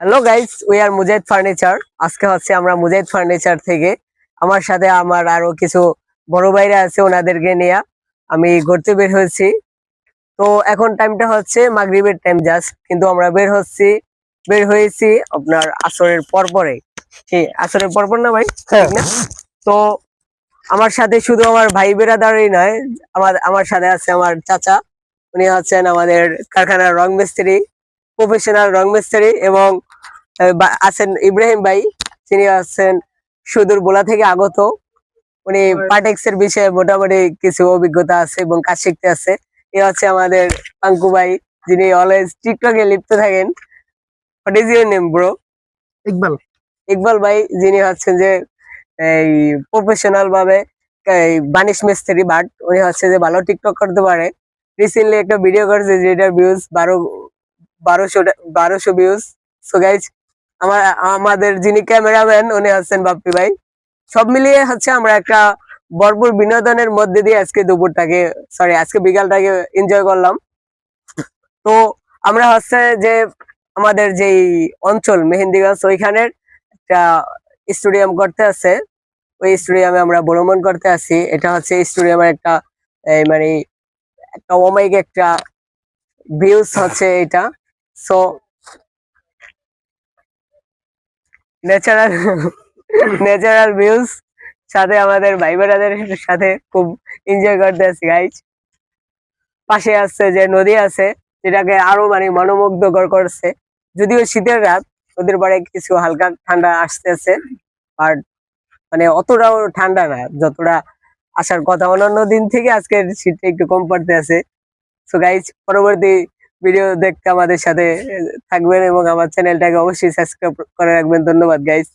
Hello guys we are Mujahid furniture আজকে হচ্ছে আমরা মুজাহিদ ফার্নিচার থেকে আমার সাথে আমার আরও কিছু বড় ভাইরা আছে ওনাদেরকে নিয়ে আমি ঘুরতে বের হয়েছি। তো এখন টাইমটা হচ্ছে মাগরিবের টাইম জাস্ট কিন্তু আমরা বের হচ্ছি বের হয়েছি আপনার আসরের পর পরে ঠিক আসরের পর পর না ভাই? তো আমার সাথে শুধু আমার ভাই বেরাদারই নয় আমার আমার সাথে আছে আমার চাচা। উনি হচ্ছেন আমাদের কারখানার রং মিস্ত্রি প্রফেশনাল রং মিস্ত্রি এবং আছেন ইব্রাহিম ভাই যিনি আছেন সুদূর বোলা থেকে আগত। উনি পাটেক্স এর বিষয়ে মোটামুটি কিছু অভিজ্ঞতা আছে এবং কাজ শিখতে আছে। এ হচ্ছে আমাদের পাঙ্কু ভাই যিনি অলওয়েজ টিকটকে লিপ্ত থাকেন। What is your name bro Iqbal. Iqbal ভাই যিনি হচ্ছেন যে এই প্রফেশনাল ভাবে বানিশ মিস্ত্রি বাট উনি হচ্ছে যে ভালো টিকটক করতে পারে। রিসেন্টলি একটা ভিডিও করেছে যেটার ভিউজ বারো বারোশো বারোশো ভিউজ সো গাইজ আমার, আমাদের যিনি ক্যামেরাম্যান, উনি হচ্ছেন বাপ্পি ভাই। সব মিলিয়ে হচ্ছে আমরা একটা ভরপুর বিনোদনের মধ্যে দিয়ে আজকে দুপুরটাকে সরি আজকে বিকালটাকে এনজয় করলাম। তো আমরা হচ্ছে যে আমাদের যেই অঞ্চল, মেহেন্দিগঞ্জ, ওইখানের একটা স্টেডিয়াম করতে আছে। ওই স্টেডিয়ামে আমরা ভ্রমণ করতে আসি এটা হচ্ছে স্টেডিয়ামের একটা মানে একটা অমাইক একটা ভিউজ হচ্ছে এটা। সো ন্যাচারাল ন্যাচারাল ভিউজ সাথে আমাদের ভাই বোনেদের সাথে খুব এনজয় করতে আছি গাইজ পাশে আছে যে নদী আছে, যেটাকে আরও মানে মনোমুগ্ধকর করছে। যদিও শীতের রাত, ওদের পরে কিছু হালকা ঠান্ডা আসতেছে, আর মানে অতটাও ঠান্ডা না, যতটা আসার কথা। অন্যান্য দিন থেকে আজকের শীতটা একটু কম পড়তে আছে সো গাইজ পরবর্তী ভিডিও দেখতে আমাদের সাথে থাকবেন এবং আমার চ্যানেলটাকে অবশ্যই সাবস্ক্রাইব করে রাখবেন। ধন্যবাদ গাইজ